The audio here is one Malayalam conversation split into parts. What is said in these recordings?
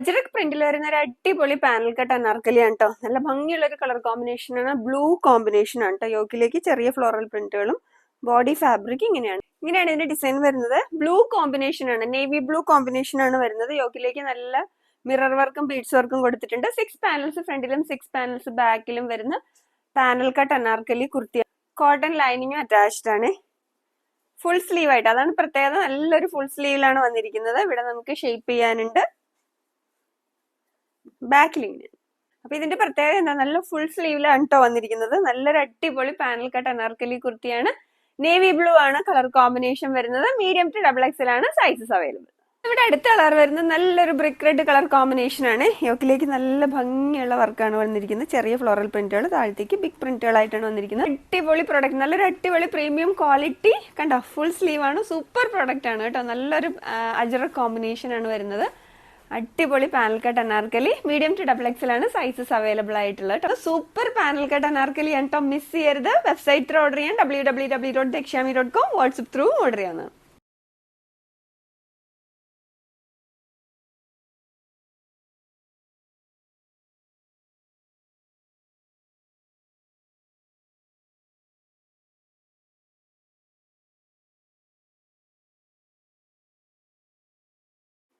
അജറക് പ്രിന്റിൽ വരുന്ന ഒരു അടിപൊളി പാനൽ കട്ട് അനാർക്കലിയാണ് കേട്ടോ നല്ല ഭംഗിയുള്ള ഒരു കളർ കോമ്പിനേഷൻ ആണ്. ബ്ലൂ കോമ്പിനേഷൻ ആണ് കേട്ടോ യോക്കിലേക്ക് ചെറിയ ഫ്ലോറൽ പ്രിന്റുകളും ബോഡി ഫാബ്രിക് ഇങ്ങനെയാണ്. ഇങ്ങനെയാണ് ഇതിന്റെ ഡിസൈൻ വരുന്നത്. ബ്ലൂ കോമ്പിനേഷൻ ആണ്. നേവി ബ്ലൂ കോമ്പിനേഷൻ ആണ് വരുന്നത്. യോക്കിലേക്ക് നല്ല മിറർ വർക്കും ബീഡ്സ് വർക്കും കൊടുത്തിട്ടുണ്ട്. സിക്സ് പാനൽസ് ഫ്രണ്ടിലും സിക്സ് പാനൽസ് ബാക്കിലും വരുന്ന panel cut anarkali kurti cotton lining attached ആണ്. ഫുൾ സ്ലീവ് ആയിട്ട്. അതാണ് പ്രത്യേകത. നല്ലൊരു ഫുൾ സ്ലീവിലാണ് വന്നിരിക്കുന്നത്. ഇവിടെ നമുക്ക് ഷെയ്പ്പ് ചെയ്യാനുണ്ട്. ബാക്കിൽ ഇങ്ങനെ അപ്പൊ ഇതിന്റെ പ്രത്യേകത എന്താ? നല്ല ഫുൾ സ്ലീവിലാണ് കേട്ടോ വന്നിരിക്കുന്നത്. നല്ലൊരു അടിപൊളി പാനൽ കട്ട് അനാർക്കലി കുർത്തിയാണ്. നേവി ബ്ലൂ ആണ് കളർ കോമ്പിനേഷൻ വരുന്നത്. മീഡിയം ടു ഡബിൾ എക്സൽ ആണ് സൈസസ് അവൈലബിൾ ഇവിടെ അടുത്ത കളർ വരുന്നത് നല്ലൊരു ബ്രിക്ക് റെഡ് കളർ കോമ്പിനേഷൻ ആണ്. യോക്കിലേക്ക് നല്ല ഭംഗിയുള്ള വർക്കാണ് വന്നിരിക്കുന്നത്. ചെറിയ ഫ്ലോറൽ പ്രിന്റുകൾ താഴത്തേക്ക് ബിഗ് പ്രിന്റുകളായിട്ടാണ് വന്നിരിക്കുന്നത്. അടിപൊളി പ്രോഡക്റ്റ് നല്ലൊരു അടിപൊളി പ്രീമിയം ക്വാളിറ്റി കണ്ടോ? ഫുൾ സ്ലീവ് ആണ്. സൂപ്പർ പ്രോഡക്റ്റ് ആണ് കേട്ടോ നല്ലൊരു അജറ കോമ്പിനേഷൻ ആണ് വരുന്നത്. അടിപൊളി panel cut anarkali. Medium to double XL ആണ് സൈസസ് അവൈലബിൾ ആയിട്ടുള്ളത് സൂപ്പർ പാനൽ കട്ട് അനാർക്കലി ആണ് കേട്ടോ മിസ് ചെയ്യരുത്. വെബ്സൈറ്റ് ത്രൂ ഓർഡർ ചെയ്യാൻ W W W dot Dakshami dot com WhatsApp through order ചെയ്യാവുന്നതാണ്.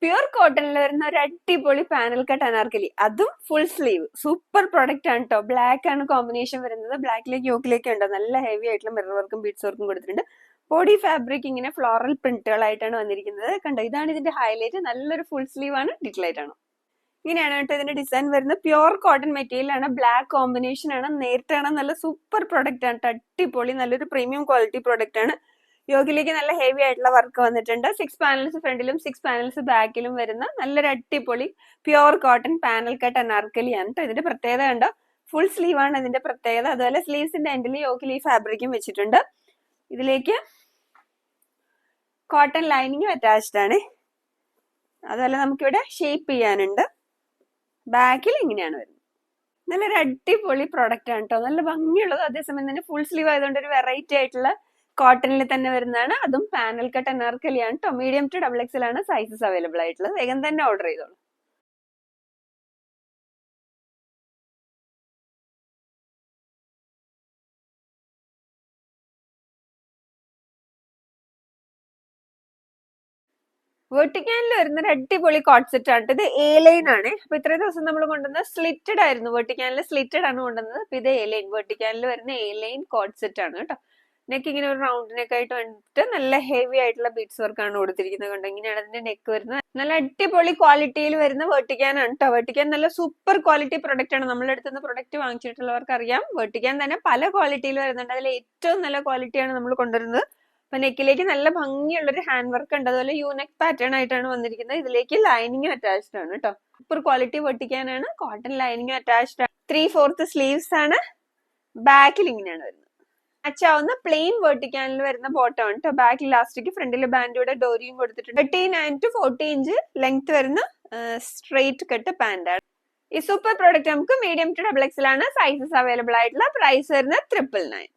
പ്യുർ കോട്ടണിൽ വരുന്ന ഒരു അടിപൊളി പാനൽ കട്ട് അനാർക്കലി. അതും ഫുൾ സ്ലീവ് സൂപ്പർ പ്രൊഡക്റ്റ് ആണ് കേട്ടോ ബ്ലാക്ക് ആണ് കോമ്പിനേഷൻ വരുന്നത്. ബ്ലാക്കിലേക്ക് യോക്കിലേക്ക് ഉണ്ടോ? നല്ല ഹെവി ആയിട്ടുള്ള മിറർ വർക്കും ബീഡ്സ് വർക്കും കൊടുത്തിട്ടുണ്ട്. ബോഡി ഫാബ്രിക് ഇങ്ങനെ ഫ്ലോറൽ പ്രിന്റുകളായിട്ടാണ് വന്നിരിക്കുന്നത്. കണ്ടോ? ഇതാണ് ഇതിന്റെ ഹൈലൈറ്റ് നല്ലൊരു ഫുൾ സ്ലീവ് ആണ് ഡിറ്റലൈറ്റ് ആണ് ഇങ്ങനെയാണ് കേട്ടോ ഇതിന്റെ ഡിസൈൻ വരുന്നത്. പ്യുർ കോട്ടൺ മെറ്റീരിയൽ ആണ്. ബ്ലാക്ക് കോമ്പിനേഷൻ ആണ്. നേരിട്ടാണ് നല്ല സൂപ്പർ പ്രൊഡക്റ്റ് ആണ്. അടിപൊളി നല്ലൊരു പ്രീമിയം ക്വാളിറ്റി പ്രൊഡക്റ്റ് ആണ്. യോഗിലേക്ക് നല്ല ഹെവി ആയിട്ടുള്ള വർക്ക് വന്നിട്ടുണ്ട്. സിക്സ് പാനൽസ് ഫ്രണ്ടിലും സിക്സ് പാനൽസ് ബാക്കിലും വരുന്ന നല്ലൊരു അടിപൊളി pure cotton panel cut anarkali ആണ് കേട്ടോ ഇതിന്റെ പ്രത്യേകത കണ്ടോ? ഫുൾ സ്ലീവ് ആണ് ഇതിന്റെ പ്രത്യേകത. അതുപോലെ സ്ലീവ്സിന്റെ എൻഡിൽ യോഗിലി ഫാബ്രിക്കും വെച്ചിട്ടുണ്ട്. ഇതിലേക്ക് കോട്ടൺ ലൈനിങ്ങും അറ്റാച്ച്ഡ് ആണ്. അതുപോലെ നമുക്കിവിടെ ഷേപ്പ് ചെയ്യാനുണ്ട്. ബാക്കിൽ ഇങ്ങനെയാണ് വരുന്നത്. നല്ലൊരു അടിപൊളി പ്രോഡക്റ്റ് ആണ് കേട്ടോ നല്ല ഭംഗിയുള്ളത്. അതേസമയം തന്നെ ഫുൾ സ്ലീവ് ആയതുകൊണ്ട് ഒരു വെറൈറ്റി ആയിട്ടുള്ള കോട്ടണിൽ തന്നെ വരുന്നതാണ്. അതും പാനൽ കട്ട് അനാർക്കലിയാണ്. കേട്ടോ മീഡിയം ടു ഡബിൾ എക്സൽ ആണ് സൈസസ് അവൈലബിൾ ആയിട്ടുള്ളത്. വേഗം തന്നെ ഓർഡർ ചെയ്തോളൂ. വെർട്ടിക്കാനിൽ വരുന്ന ഒരു അടിപൊളി കോൺസെപ്റ്റ് ആണ് ഇത് എ ലൈൻ ആണ്. അപ്പൊ ഇത്രയും ദിവസം നമ്മൾ കൊണ്ടുവന്നത് സ്ലിറ്റഡ് ആയിരുന്നു. വെർട്ടിക്കാനിൽ സ്ലിറ്റഡ് ആണ് കൊണ്ടുവന്നത്. അപ്പൊ ഇത് എ ലൈൻ വെർട്ടിക്കാനിൽ വരുന്ന എ ലൈൻ കോൺസെപ്റ്റ് ആണ് കേട്ടോ നെക്ക് ഇങ്ങനെ ഒരു റൗണ്ട് നെക്ക് ആയിട്ട് വന്നിട്ട് നല്ല ഹെവി ആയിട്ടുള്ള ബീഡ്സ് വർക്കാണ് കൊടുത്തിരിക്കുന്നത് കണ്ടോ? ഇങ്ങനെയാണ് അതിന്റെ നെക്ക് വരുന്നത്. നല്ല അടിപൊളി ക്വാളിറ്റിയിൽ വരുന്ന വെർട്ടിക്കാൻ ആണ് കേട്ടോ വെർട്ടിക്കാൻ നല്ല സൂപ്പർ ക്വാളിറ്റി പ്രൊഡക്റ്റ് ആണ്. നമ്മുടെ അടുത്ത് നിന്ന് പ്രൊഡക്റ്റ് വാങ്ങിച്ചിട്ടുള്ളവർക്ക് അറിയാം വെർട്ടിക്കാൻ തന്നെ പല ക്വാളിറ്റിയിൽ വരുന്നുണ്ട്. അതിൽ ഏറ്റവും നല്ല ക്വാളിറ്റിയാണ് നമ്മൾ കൊണ്ടുവരുന്നത്. അപ്പൊ നെക്കിലേക്ക് നല്ല ഭംഗിയുള്ള ഒരു ഹാൻഡ് വർക്ക് ഉണ്ട്. അതുപോലെ യൂനെക് പാറ്റേൺ ആയിട്ടാണ് വന്നിരിക്കുന്നത്. ഇതിലേക്ക് ലൈനിങ് അറ്റാച്ച്ഡ് ആണ് കേട്ടോ സൂപ്പർ ക്വാളിറ്റി വെട്ടിക്കാനാണ് കോട്ടൺ ലൈനിങ് അറ്റാച്ച്ഡ് ആണ്. ത്രീ ഫോർത്ത് സ്ലീവ്സ് ആണ്. ബാക്കിൽ ഇങ്ങനെയാണ് വരുന്നത്. മാച്ച് ആവുന്ന പ്ലെയിൻ വെർട്ടിക്കാനിൽ വരുന്ന ബോട്ടം ആണ് കേട്ടോ ബാക്ക് ഇലാസ്റ്റിക് ഫ്രണ്ടിൽ ബാൻഡോടെ ഡോറിയും കൊടുത്തിട്ടുണ്ട് thirty nine to forty inch length വരുന്ന സ്ട്രെയിറ്റ് കട്ട് പാന്റ് ആണ്. ഈ സൂപ്പർ പ്രോഡക്റ്റ് നമുക്ക് മീഡിയം ടു ഡബിൾ എക്സിലാണ് സൈസസ് അവൈലബിൾ ആയിട്ടുള്ള. പ്രൈസ് വരുന്നത് ട്രിപ്പിൾ നയൻ